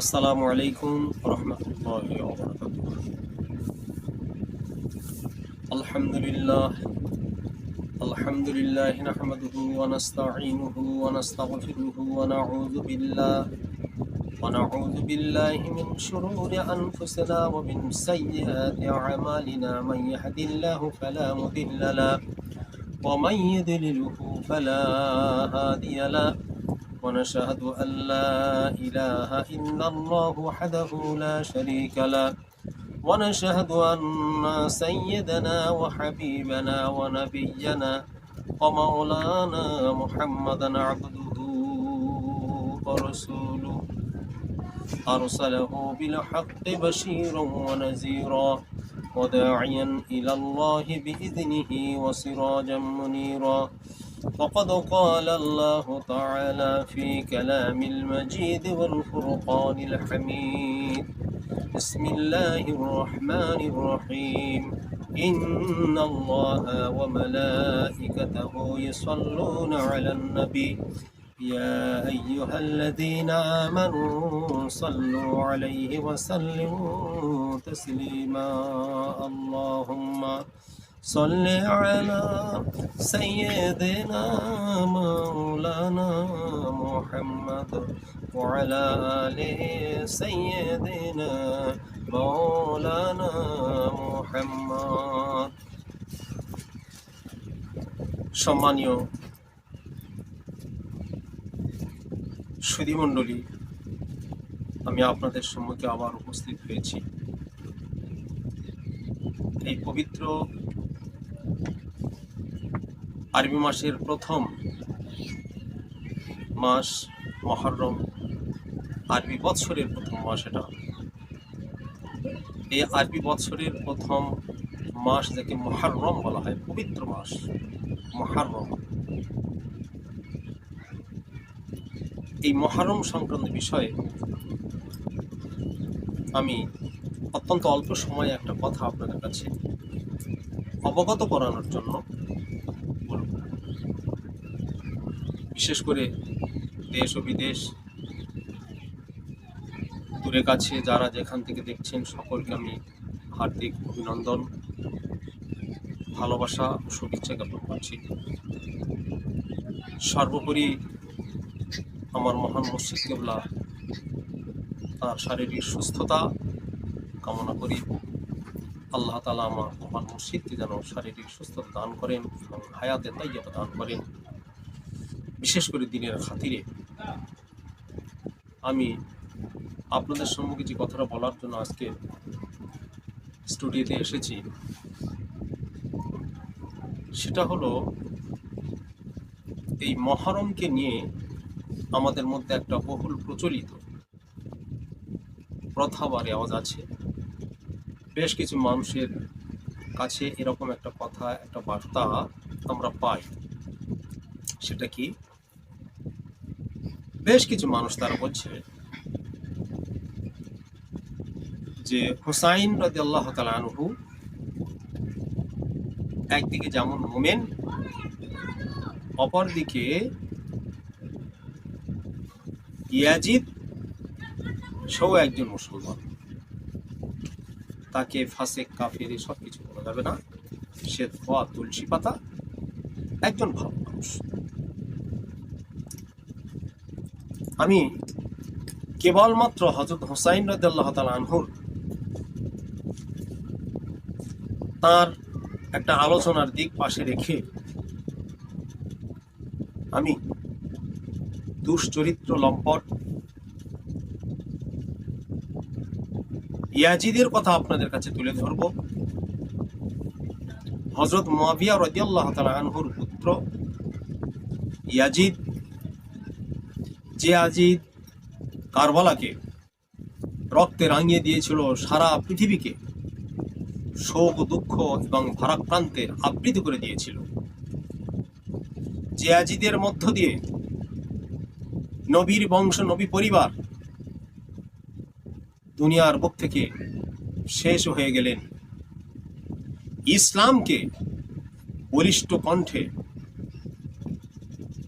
আসসালামু আলাইকুম রহমতুল্লাহ আলহামদুলিল্লাহ الحمد لله نحمده ونستعينه ونستغفره ونعوذ بالله ونعوذ بالله من شرور أنفسنا ومن سيئات أعمالنا من يهد الله فلا مضل له ومن يضلله فلا هادي له ونشهد أن لا إله إلا الله وحده لا شريك له. ونشهد أن سيدنا وحبيبنا ونبينا ومولانا محمدا عبده ورسوله. أرسله بالحق بشيرا ونذيرا وداعيا إلى الله بإذنه وسراجا منيرا. فقد قال الله تعالى في كلام المجيد والفرقان الحميد. بسم الله الرحمن الرحيم. إن الله وملائكته يصلون على النبي. يا أيها الذين آمنوا صلوا عليه وسلموا تسليما. اللهم صل على سيدنا مولانا محمد وعلى آل سيدنا مولانا محمد সম্মানীয় সুধীমণ্ডলী আমি আপনাদের সম্মুখে আবার উপস্থিত হয়েছি এই পবিত্র আরবি মাসের প্রথম মাস মহরম, আরবি বৎসরের প্রথম মাস এটা। এই আরবি বৎসরের প্রথম মাস যাকে মহারম বলা হয়, পবিত্র মাস, মহারম। এই মহারম সংক্রান্ত বিষয়ে আমি অত্যন্ত অল্প সময়ে একটা কথা আপনাদের কাছে অবগত করানোর জন্য বলব বিশেষ করে দেশ ও বিদেশ দূরে কাছে যারা যেখান থেকে দেখছেন, সকলকে আমি হার্দিক অভিনন্দন, ভালোবাসা ও শুভেচ্ছা জ্ঞাপন করছি। সর্বোপরি আমার মহান মসজিদ কেবলা তার শারীরিক সুস্থতা কামনা করি। আল্লাহ তালা আমার মহান মসজিদকে যেন শারীরিক সুস্থতা দান করেন এবং হায়াতে তাইয়াবা দান করেন। বিশেষ করে দিনের খাতিরে আমি আপনাদের সম্মুখে যে কথাটা বলার জন্য আজকে স্টুডিওতে এসেছি, সেটা হলো এই মহরমকে নিয়ে আমাদের মধ্যে একটা বহুল প্রচলিত প্রথা বা রেওয়াজ আছে। বেশ কিছু মানুষের কাছে এরকম একটা কথা, একটা বার্তা আমরা পাই। সেটা কি? বেশ কিছু মানুষ তারা বলছে যে হুসাইন রাজি আল্লাহ আনহু একদিকে যেমন মোমেন, অপরদিকে ইয়াজিদ সেও একজন মুসলমান। তাকে ফাঁসে কাফের সব কিছু বলা যাবে না। সে ধোয়া, তুলসী পাতা, একজন ভালো মানুষ। আমি কেবলমাত্র হজরত হোসাইন রাজ্লাহ আনহুর তার একটা আলোচনার দিক পাশে রেখে আমি দুশ্চরিত্র লম্পট ইয়াজিদের কথা আপনাদের কাছে তুলে ধরব। হজরত মাবিয়া রদিয়াল্লাহ তালা আনহুর পুত্র ইয়াজিদ যে আজিদ কারবালাকে রক্তে রাঙিয়ে দিয়েছিল সারা পৃথিবীকে। শোক, দুঃখ এবং ভারাক্রান্তের আবৃত করে দিয়েছিল। যে আজিদের মধ্য দিয়ে নবীর বংশ, নবী পরিবার দুনিয়ার বুক থেকে শেষ হয়ে গেলেন। ইসলামকে বলিষ্ঠ কণ্ঠে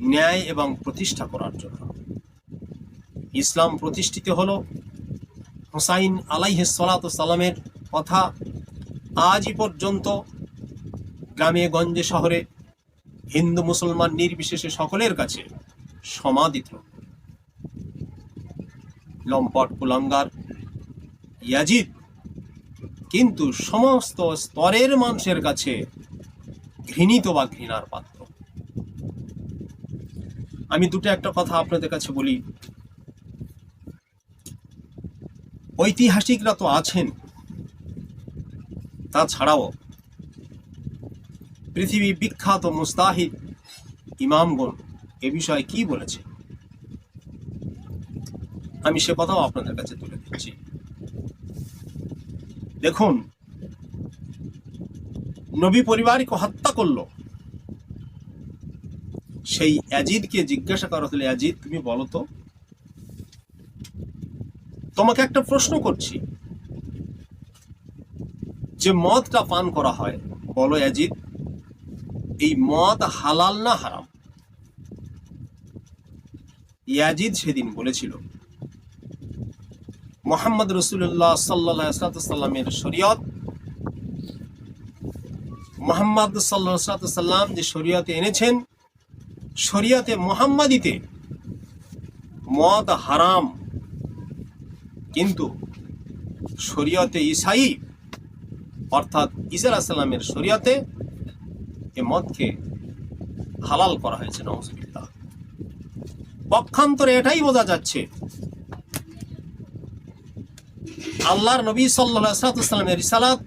ন্যায় এবং প্রতিষ্ঠা করার জন্য। ইসলাম প্রতিষ্ঠিত হলো। হুসাইন আলাইহে সালামের কথা আজই পর্যন্ত গ্রামে, গঞ্জে, শহরে হিন্দু, মুসলমান নির্বিশেষে সকলের কাছে সমাদিত। লম্পট, কুলাঙ্গার, ইয়াজিদ কিন্তু সমস্ত স্তরের মানুষের কাছে ঘৃণিত বা ঘৃণার পাত্র। আমি দুটো একটা কথা আপনাদের কাছে বলি। ঐতিহাসিকরা তো আছেন। তাছাড়াও পৃথিবী বিখ্যাত মুস্তাহিদ ইমামগণ এ বিষয়ে কি বলেছে? আমি সে কথাও আপনাদের কাছে তুলে দিচ্ছি দেখুন, নবী পরিবারকে হত্যা করল। সেই অ্যাজিদকে জিজ্ঞাসা করা হলে, অ্যাজিদ, তুমি বলো তো? তোমাকে একটা প্রশ্ন করছি। যে মদটা পান করা হয়, বলো অ্যাজিদ এই মদ হালাল না হারাম? ইয়াজিদ সেদিন বলেছিল, মোহাম্মদ রসুল্লাহ সাল্লাহ সাল্লামের শরীয়ত, মোহাম্মদ সাল্লাহ সাল্লাম যে শরীয়তে এনেছেন, শরীয়তে মোহাম্মদিতে মদ হারাম কিন্তু শরীয়তে ইসাই, অর্থাৎ ইসা আলাহিসাল্লামের শরীয়তে এ মদকে হালাল করা হয়েছে নজরুল্লাহ পক্ষান্তরে এটাই বোঝা যাচ্ছে, আল্লাহর নবী সাল্লাহ সালামের রিসালাত,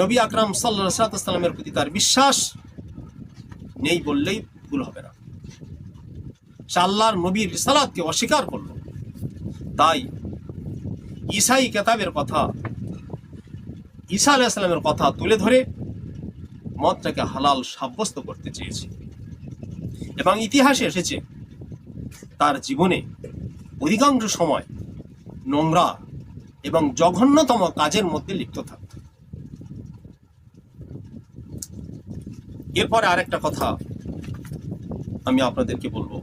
নবী আকরাম সাল্লাহ সালামের প্রতি তার বিশ্বাস নেই বললেই ভুল হবে না। সে আল্লাহর নবীর রিসালাতকে অস্বীকার করল। তাই ঈসাই কেতাবের কথা, ঈসা আলাইসালামের কথা তুলে ধরে মদটাকে হালাল সাব্যস্ত করতে চেয়েছে। এবং ইতিহাসে এসেছে, তার জীবনে অধিকাংশ সময় নোংরা এবং জঘন্যতম কাজের মধ্যে লিপ্ত থাকত। এরপরে আরেকটা কথা আমি আপনাদেরকে বলব।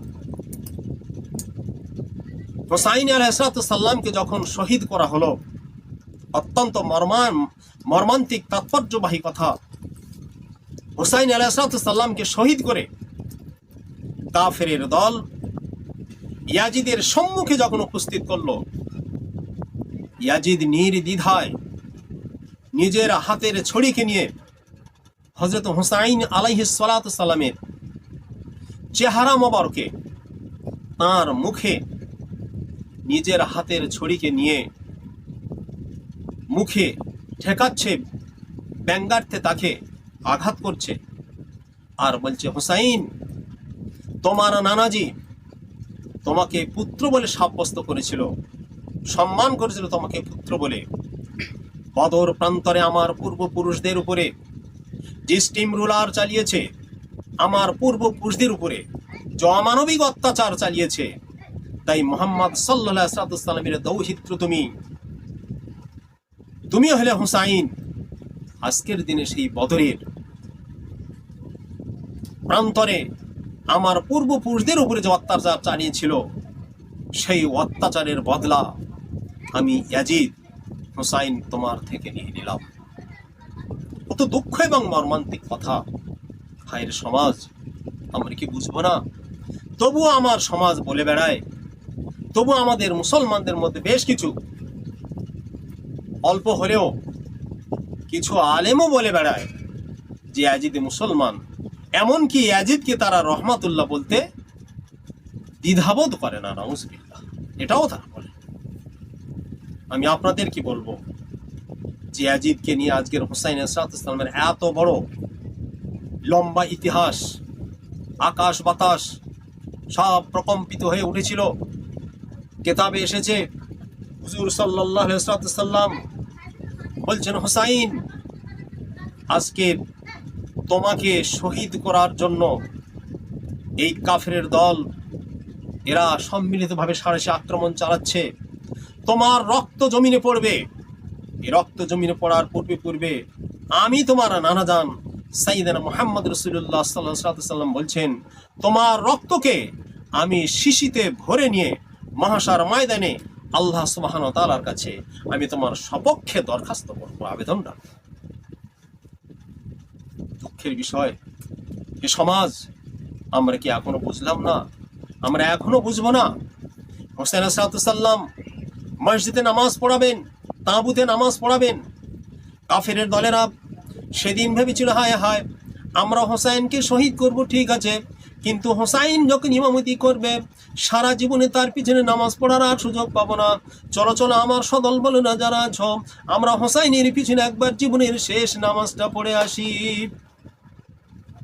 হোসাইন আলাইসালামকে যখন শহীদ করা হলো, অত্যন্ত মর্মান, মর্মান্তিক, তাৎপর্যবাহী কথা। হোসাইন আলাইসালামকে শহীদ করে কাফেরের দল ইয়াজিদের সম্মুখে যখন উপস্থিত করল, ইয়াজিদ নির্দ্বিধায় নিজের হাতের ছড়িকে নিয়ে হজরত হুসাইন আলাইহিস সালামের চেহারা মোবারকে তার মুখে নিজের হাতের ছড়িকে নিয়ে মুখে ঠেকাচ্ছে, ব্যঙ্গার্থে তাকে আঘাত করছে। আর বলছে, হুসাইন, তোমার নানাজি তোমাকে পুত্র বলে সাব্যস্ত করেছিল, সম্মান করেছিল তোমাকে পুত্র বলে। বদর প্রান্তরে আমার পূর্বপুরুষদের উপরে যে স্টিম রুলার চালিয়েছে, আমার পূর্বপুরুষদের উপরে জমানবিক অত্যাচার চালিয়েছে। তাই মোহাম্মদ সাল্লাহ সালামের দৌহিত্র তুমি তুমি হলে হুসাইন। আজকের দিনে সেই বদরের প্রান্তরে আমার পূর্বপুরুষদের উপরে যে অত্যাচার চালিয়েছিল, সেই অত্যাচারের বদলা আমি ইয়াজিদ হুসাইন তোমার থেকে নিয়ে নিলাম। কত দুঃখ এবং মর্মান্তিক কথা। হায়ের সমাজ, আমরা কি বুঝব না? তবুও আমার সমাজ বলে বেড়ায় তবু আমাদের মুসলমানদের মধ্যে বেশ কিছু অল্প হলেও কিছু আলেমও বলে বেড়ায় যে অ্যাজিদে মুসলমান। এমনকি অ্যাজিদকে তারা রহমাতুল্লাহ বলতে দ্বিধাবোধ করে না, নাউজবিল্লাহ। এটাও তারা বলে। আমি আপনাদের কি বলব? যে অ্যাজিদকে নিয়ে আজকের হোসাইন এসরাত ইসলামের এত বড় লম্বা ইতিহাস, আকাশ বাতাস সব প্রকম্পিত হয়ে উঠেছিল। কেতাবে এসেছে। হুজুর সাল্লাহ সাল্লাম বলছেন, হোসাইন, আজকে তোমাকে শহীদ করার জন্য এই কাফের দল, এরা সম্মিলিতভাবে সারাশি আক্রমণ চালাচ্ছে। তোমার রক্ত জমিনে পড়বে। এই রক্ত জমিনে পড়ার পূর্বে পূর্বে আমি তোমার নানা যান সাইদানা মোহাম্মদ রসুল্লাহ সাল্লাহ সাল্লাম বলছেন, তোমার রক্তকে আমি শিশিতে ভরে নিয়ে মহাসার ময়দানে আল্লাহ সুবাহান তালার কাছে আমি তোমার সপক্ষে দরখাস্ত করব, আবেদন রাখব। দুঃখের বিষয়, এ সমাজ, আমরা কি এখনও বুঝলাম না? আমরা এখনও বুঝব না। হোসেন সাল্লাম মসজিদে নামাজ পড়াবেন, তাঁবুতে নামাজ পড়াবেন। কাফেরের দলেরা সেদিন ভেবেছিল, হায় হায়, আমরা হোসাইনকে শহীদ করব, ঠিক আছে। কিন্তু হোসাইন যখন ইমামতি করবে, সারা জীবনে তার পিছনে নামাজ পড়ার আর সুযোগ পাবো না। চলো চলো, আমার সদল বলো না যারা আছো, আমরা হোসাইনের পিছনে একবার জীবনের শেষ নামাজটা পড়ে আসি।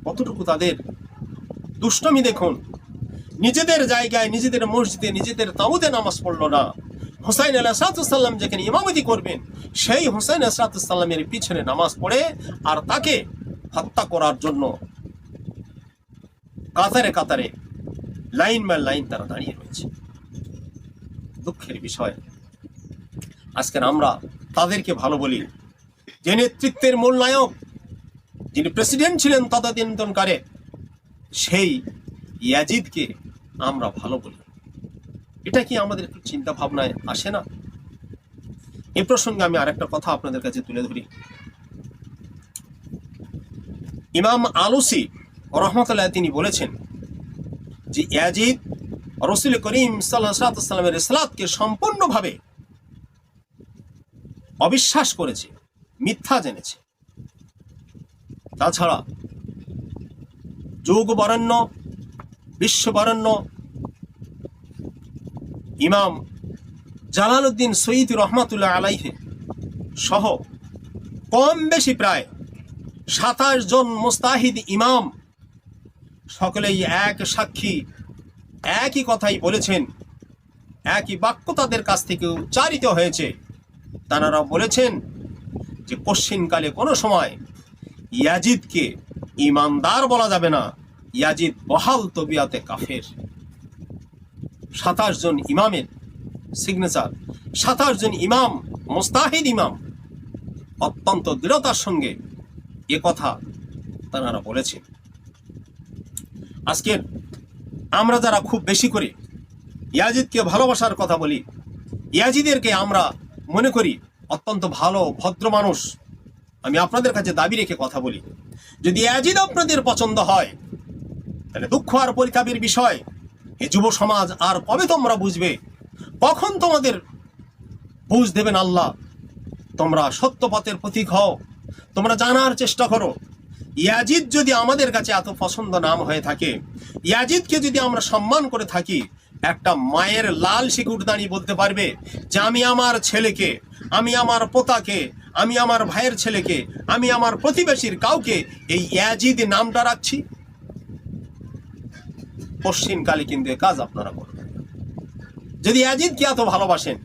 কতটুকু তাদের? দুষ্টমি দেখুন। নিজেদের জায়গায়, নিজেদের মসজিদে, নিজেদের তাবুতে নামাজ পড়ল না। হুসাইন আল্লাহ সালাম যেখানে ইমামতি করবেন, সেই হুসাইন সালামের পিছনে নামাজ পড়ে আর তাকে হত্যা করার জন্য কাতারে কাতারে, লাইন বাই লাইন তারা দাঁড়িয়ে রয়েছে। দুঃখের বিষয়। আজকের আমরা তাদেরকে ভালো বলি। যে নেতৃত্বের মূল নায়ক যিনি প্রেসিডেন্ট ছিলেন তদানীন্তনকারে সেই ইয়াজিদকে আমরা ভালো বলি। এটা কি আমাদের একটু চিন্তা ভাবনায় আসে না? এ প্রসঙ্গে আমি আরেকটা কথা আপনাদের কাছে তুলে ধরি। ইমাম আলুসি রহমতুল্লাহ তিনি বলেছেন যে ইয়াজিদ রসুল করিম সাল্লামের ইসলাতকে সম্পূর্ণভাবে অবিশ্বাস করেছে, মিথ্যা জেনেছে। তাছাড়া যুগ বরেণ্য, বিশ্ব বরেণ্য, ইমাম জালালউদ্দিন সঈদ রহমাতুল্লাহ আলাইহে সহ কম বেশি প্রায় সাতাশ জন মুস্তাহিদ ইমাম সকলেই এক সাক্ষী, একই কথাই বলেছেন, একই বাক্য তাদের কাছ থেকে উচ্চারিত হয়েছে। তারা বলেছেন যে কশ্চিনকালে কোনো সময় ইয়াজিদকে ইমানদার বলা যাবে না। ইয়াজিদ বহাল তবিয়াতে কাফের। সাতাশ জন ইমামের সিগনেচার সাতাশ জন ইমাম, মোস্তাহিদ ইমাম অত্যন্ত দৃঢ়তার সঙ্গে এ কথা তারা বলেছেন। আজকের আমরা যারা খুব বেশি করে ইয়াজিদকে ভালোবাসার কথা বলি, ইয়াজিদেরকে আমরা মনে করি অত্যন্ত ভালো, ভদ্র মানুষ। আমি আপনাদের কাছে দাবি রেখে কথা বলি। যদি ইয়াজিদ আপনাদের পছন্দ হয়, তাহলে দুঃখ আর পরিতাপের বিষয়, এ যুব সমাজ আর কবে তোমরা বুঝবে? কখন তোমাদের বুঝ দেবেন আল্লাহ? তোমরা সত্য পথের প্রতীক হও, তোমরা জানার চেষ্টা করো। ইয়াজিদ যদি আমাদের কাছে এত পছন্দ নাম হয়ে থাকে, ইয়াজিদকে যদি আমরা সম্মান করে থাকি, একটা মায়ের লাল শিকুট দাঁড়িয়ে বলতে পারবে যে, আমি আমার ছেলেকে, আমি আমার পোতাকে, আমি আমার ভাইয়ের ছেলেকে, আমি আমার প্রতিবেশীর কাউকে এই ইয়াজিদ নামটা রাখছি? পশ্চিমকালে কিন্তু কাজ আপনারা করবেন। যদি ইয়াজিদকে এত ভালোবাসেন,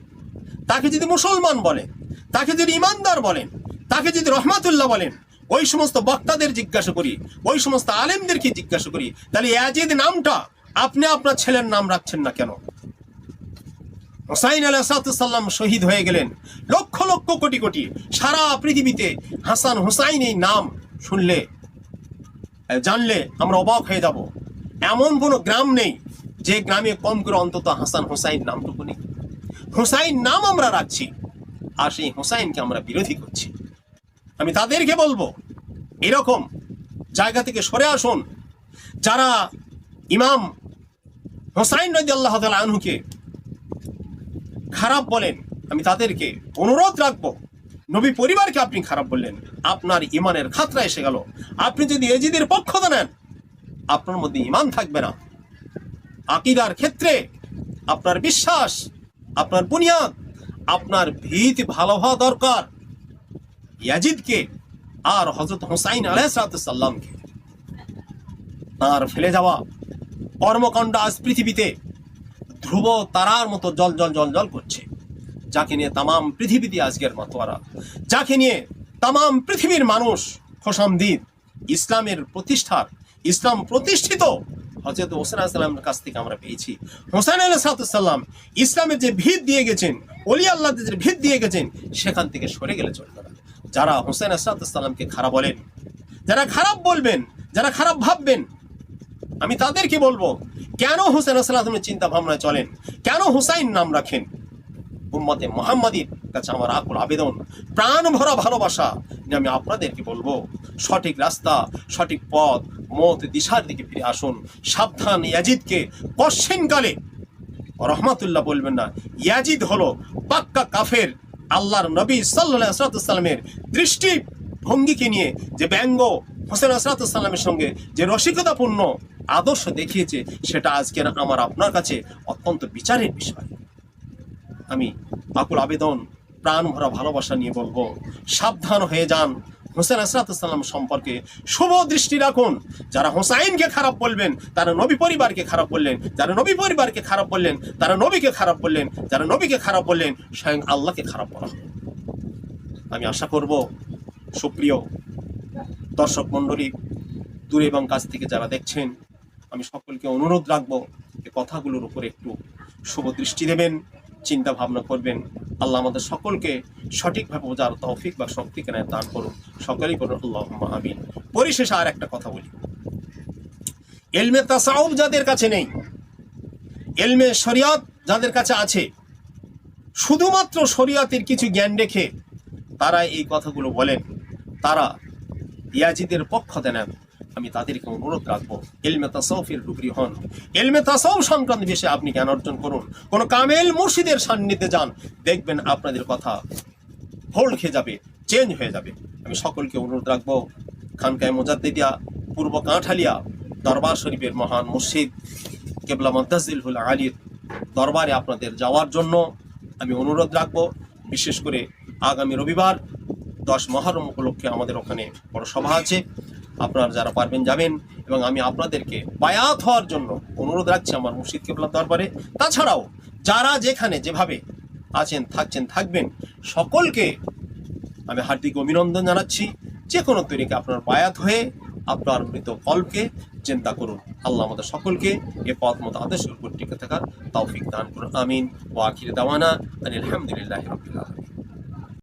তাকে যদি মুসলমান বলেন, তাকে যদি ইমানদার বলেন, তাকে যদি রহমাতুল্লাহ বলেন ওই সমস্ত বক্তাদের জিজ্ঞাসা করি, ওই সমস্ত আলেমদেরকে জিজ্ঞাসা করি, তাহলে ইয়াজিদ নামটা আপনি আপনার ছেলের নাম রাখছেন না কেন? হোসাইন আলাহাতাম শহীদ হয়ে গেলেন, লক্ষ লক্ষ কোটি কোটি সারা পৃথিবীতে হাসান হোসাইন এই নাম শুনলে জানলে আমরা অবাক হয়ে যাব। এমন কোনো গ্রাম নেই যে গ্রামে কম করে অন্তত হাসান হোসাইন নামটুকু নেই। হোসাইন নাম আমরা রাখছি, আর সেই হোসাইনকে আমরা বিরোধী করছি। আমি তাদেরকে বলব, এরকম জায়গা থেকে সরে আসুন, যারা ইমাম হোসাইন নদী আল্লাহ আনহুকে খারাপ বলেন, আমি তাদেরকে অনুরোধ রাখব, নবী পরিবারকে আপনি খারাপ বললেন, আপনার ইমানের খাতরা এসে গেল। আপনি যদি এজিদের পক্ষতা নেন, আপনার মধ্যে ইমান থাকবে না। আকিদার ক্ষেত্রে আপনার বিশ্বাস, আপনার বুনিয়াদ, আপনার ভিত ভালো হওয়া দরকার। ইয়াজিদকে আর হজরত হোসাইন আলাইসাল্লামকে তার ফেলে যাওয়া কর্মকাণ্ড আজ পৃথিবীতে ধ্রুব তারার মতো জল জল জল জল করছে। যাকে নিয়ে তামাম পৃথিবীতে আজকের মাতোয়ারা। যাকে নিয়ে তামাম পৃথিবীর মানুষ খোসামদিদ, ইসলামের প্রতিষ্ঠার, ইসলাম প্রতিষ্ঠিত হজরত হোসেন আসসালামের কাছ থেকে আমরা পেয়েছি। হোসেন আল্লাহ সাল্লাম ইসলামের যে ভিত দিয়ে গেছেন অলি আল্লাহ যে ভিত দিয়ে গেছেন, সেখান থেকে সরে গেলে চলবে না যারা হোসেন আসাদামকে খারাপ বলেন, যারা খারাপ বলবেন, যারা খারাপ ভাববেন, আমি তাদেরকে বলব, কেন হোসেন আসসালামের চিন্তা ভাবনায় চলেন? কেন হুসাইন নাম রাখেন? উম্মতে মোহাম্মদীর কাছে আমার আকুল আবেদন, প্রাণ ভরা ভালোবাসা আমি আপনাদেরকে বলব। সঠিক রাস্তা, সঠিক পথ, মত দিশার দিকে ফিরে আসুন। সাবধান ইয়াজিদকে কশ্চিনকালে, রহমাতুল্লাহ বলবেন না, ইয়াজিদ হলো পাক্কা কাফের। আল্লাহর নবী সাল্লাহ আসরাতামের দৃষ্টি ভঙ্গিকে নিয়ে যে ব্যঙ্গ, হোসেন আসরাতামের সঙ্গে যে রসিকতাপূর্ণ আদর্শ দেখিয়েছে, সেটা আজকের আমার আপনার কাছে অত্যন্ত বিচারের বিষয়। আমি আকুল আবেদন, প্রাণ ভরা ভালোবাসা নিয়ে বলব, সাবধান হয়ে যান হোসেন আসরাতাম সম্পর্কে শুভ দৃষ্টি রাখুন। যারা হোসাইনকে খারাপ বলবেন, তারা নবী পরিবারকে খারাপ বললেন, যারা নবী পরিবারকে খারাপ বললেন, তারা নবীকে খারাপ বললেন, যারা নবীকে খারাপ বললেন, স্বয়ং আল্লাহকে খারাপ বলা আমি আশা করব, সুপ্রিয় দর্শক মণ্ডলী, দূরে এবং কাছ থেকে যারা দেখছেন, আমি সকলকে অনুরোধ রাখব এই কথাগুলোর উপর একটু শুভ দৃষ্টি দেবেন। চিন্তা ভাবনা করবেন। আল্লাহ আমাদের সকলকে সঠিকভাবে বোঝার তৌফিক বা শক্তি কেন দান করুন সকলেই করুন আল্লাহ আমিন। পরিশেষে আর একটা কথা বলি। এলমে তাসাউব যাদের কাছে নেই, এলমে শরিয়ত যাদের কাছে আছে, শুধুমাত্র শরিয়তের কিছু জ্ঞান রেখে তারা এই কথাগুলো বলেন। তারা ইয়াজিদের পক্ষ দেন। আমি তাদেরকে অনুরোধ রাখব এলমে তাসাউফের ডুবরি হন। এলমে তাসাউফ সংক্রান্ত বিষয়ে আপনি জ্ঞান অর্জন করুন। কোন কামেল মুর্শিদের সান্নিধ্যে যান, দেখবেন আপনাদের কথা হোল্ড খেয়ে যাবে চেঞ্জ হয়ে যাবে। আমি সকলকে অনুরোধ রাখব, খানকায় মোজাদ্দিদিয়া, পূর্ব কাঁঠালিয়া, দরবার শরীফের মহান মুর্শিদ, কেবলা মন্তাজিল আলীর দরবারে আপনাদের যাওয়ার জন্য আমি অনুরোধ রাখব। বিশেষ করে আগামী রবিবার দশ মহরম উপলক্ষে আমাদের ওখানে বড় সভা আছে। আপনারা যারা পারবেন যাবেন এবং আমি আপনাদেরকে বায়াত হওয়ার জন্য অনুরোধ রাখছি আমার মুর্শিদ কেবলার দরবারে। তাছাড়াও যারা যেখানে যেভাবে আছেন, থাকছেন, থাকবেন, সকলকে আমি হার্দিক অভিনন্দন জানাচ্ছি। যে কোনো তরিকে আপনার বায়াত হয়ে আপনার মৃত কল্পকে চিন্তা করুন। আল্লাহ আমাদের সকলকে এ পথ মতো আদেশের উপর টিকে থাকার তৌফিক দান করুন। আমিন। ও আখির দাওয়ানা আলহামদুলিল্লাহ রবিল্লা